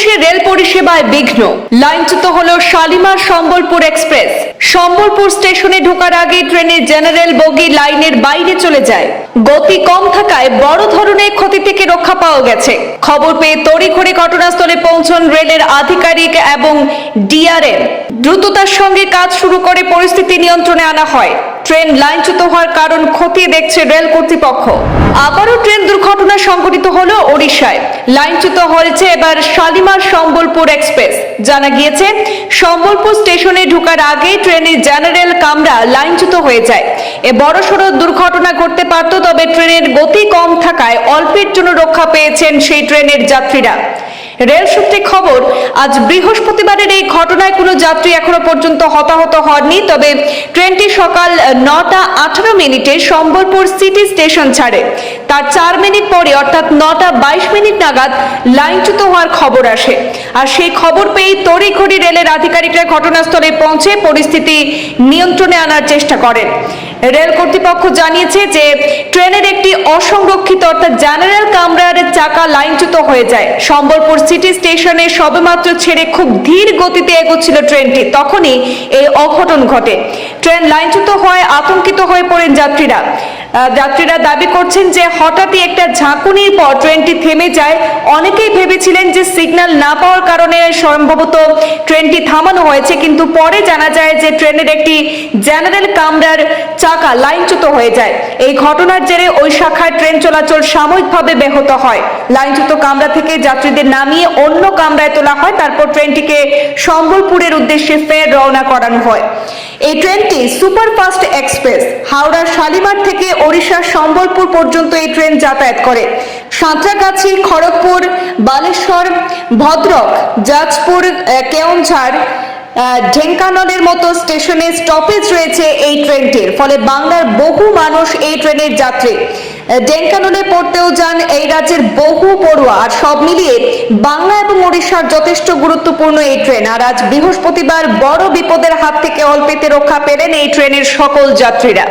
এসে রেল পরিষেবায় বিঘ্ন। লাইনচ্যুত হল শালিমার সম্বলপুর এক্সপ্রেস। সম্বলপুর স্টেশনে ঢোকার আগে ট্রেনের জেনারেল বগি লাইনের বাইরে চলে যায়। গতি কম থাকায় বড় ধরনের ক্ষতি থেকে রক্ষা পাওয়া গেছে। খবর পেয়ে তড়িঘড়ি ঘটনাস্থলে পৌঁছন রেলের আধিকারিক এবং ডিআরএম। দ্রুততার সঙ্গে কাজ শুরু করে পরিস্থিতি নিয়ন্ত্রণে আনা হয়। ট্রেন লাইনচ্যুত হওয়ার কারণ খতিয়ে দেখছে রেল কর্তৃপক্ষ। আবারও ট্রেন দুর্ঘটনা সংঘটিত হলো ওড়িশায়। লাইনচ্যুত হয়েছে এবার শালিমার সম্বলপুর এক্সপ্রেস। জানা গিয়েছে, সম্বলপুর স্টেশনে ঢোকার আগে ট্রেনের জেনারেল কামরা লাইনচ্যুত হয়ে যায়। এ বড়সড় দুর্ঘটনা ঘটতে পারত, তবে ট্রেনের গতি কম থাকায় অল্পের জন্য রক্ষা পেয়েছেন সেই ট্রেনের যাত্রীরা। রেল সূত্রে খবর আজ বৃহস্পতিবারের এই ঘটনায় কোনো যাত্রী এখনও পর্যন্ত হতাহত হননি। তবে ট্রেনটি সকাল নটা আঠারো মিনিটে সম্বলপুর সিটি স্টেশন ছাড়ে। তার চার মিনিট পরে, অর্থাৎ নটা বাইশ মিনিট নাগাদ, লাইনচ্যুত হওয়ার খবর আসে। আর সেই খবর পেয়েই তড়িঘড়ি রেলের আধিকারিকরা ঘটনাস্থলে পৌঁছে পরিস্থিতি নিয়ন্ত্রণে আনার চেষ্টা করেন। রেল কর্তৃপক্ষ জানিয়েছে যে ট্রেনের একটি অসংরক্ষিত অর্থাৎ জেনারেল কামরার চাকা লাইনচ্যুত হয়ে যায়। সম্বলপুর সিটি স্টেশনে সবেমাত্র ছেড়ে খুব ধীর গতিতে এগোচ্ছিল ট্রেনটি। তখনই এই অঘটন ঘটে। ট্রেন লাইনচ্যুত হয়ে আতঙ্কিত হয়ে পড়েন যাত্রীরা। যাত্রীরা দাবি করছেন যে হঠাৎই একটা ঝাঁকুনির পর ট্রেনটি থেমে যায়। অনেকেই ভেবেছিলেন যে সিগন্যাল না পাওয়ার কারণে সম্ভবত ট্রেনটি থামানো হয়েছে, কিন্তু পরে জানা যায় যে ট্রেনের একটি জেনারেল কামরার চাকা লাইনচ্যুত হয়ে যায়। এই ঘটনার জেরে ওই শাখায় ট্রেন চলাচল সাময়িকভাবে ব্যাহত হয়। লাইনচ্যুত কামরা থেকে যাত্রীদের নামিয়ে অন্য কামরায় তোলা হয়, তারপর ট্রেনটিকে সম্বলপুরের উদ্দেশ্যে ফের রওনা করানো হয়। এই ট্রেনটি সুপারফাস্ট এক্সপ্রেস, হাওড়ার শালিমার থেকে ওড়িশার সম্বলপুর পর্যন্ত এই ট্রেন যাতায়াত করে। সাঁতরাগাছি খড়গপুর বালেশ্বর ভদ্রক জাজপুর আহ, কেওনঝাড় ঢেঙ্কানলের মতো স্টেশনে স্টপেজ রয়েছে এই ট্রেনটির। ফলে বাংলার বহু মানুষ এই ট্রেনের যাত্রী। ডেঙ্কানলে পড়তেও যান এই রাজ্যের বহু পড়ুয়া। আর সব মিলিয়ে বাংলা এবং ওড়িশার যথেষ্ট গুরুত্বপূর্ণ এই ট্রেন। আর আজ বৃহস্পতিবার বড় বিপদের হাত থেকে অল্পেতে রক্ষা পেলেন এই ট্রেনের সকল যাত্রীরা।